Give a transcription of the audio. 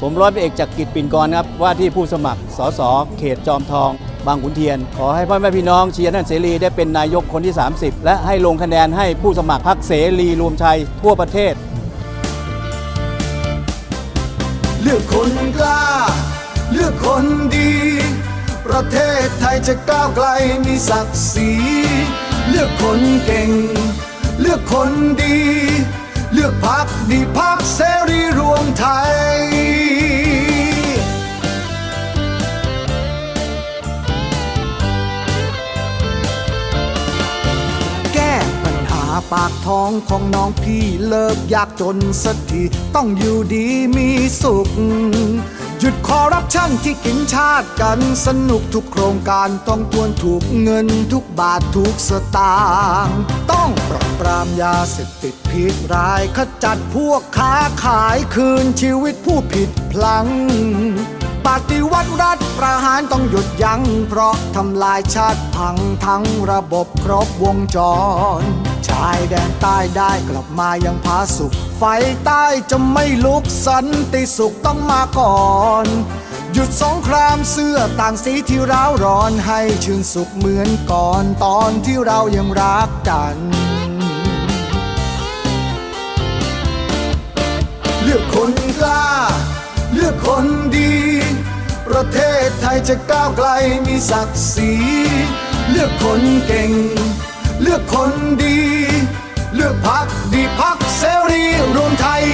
ผมร้อยเอกจากกิจปิ่นกรครับว่าที่ผู้สมัครสสเขตจอมทอง บางขุนเทียน ขอให้พ่อแม่พี่น้องเชียร์ท่านเสรีได้เป็นนายกคนที่ 30 และให้ลงคะแนนให้ผู้สมัครพรรคเสรีรวมชัยทั่วประเทศ เลือกคนกล้า เลือกคนดี ประเทศไทยจะก้าวไกลมีศักดิ์ศรีเลือกคนเก่ง เลือกคนดี เลือกพักดีพักเสรีรวมไทย ปาปากท้องของน้องพี่เลิกยากจนสักทีต้องอยู่ดีมีสุข หยุดคอร์รัปชันที่กินชาติกันสนุกทุกโครงการต้องทวนถูกเงินทุกบาททุกสตางค์ต้องปราบปรามยาเสพติดพิษร้ายขจัดพวกค้าขายคืนชีวิตผู้ผิดพลัง ปฏิวัติรัฐประหารต้องหยุดยัง้งเพราะทำลายชาติพังทั้งระบบครบวงจร ชายแดนใต้ได้กลับมายังผาสุข ไฟใต้จะไม่ลุกสันติสุขต้องมาก่อนหยุดสงครามเสื้อต่างสีที่ร้าวร้อนให้ชื่นสุขเหมือนก่อนตอนที่เรายังรักกันเลือกคนกล้า เลือกคนดี ประเทศไทยจะก้าวไกลมีศักดิ์ศรี เลือกคนเก่ง เลือกคนดี เลือกพักดีพักเสรีรวมไทย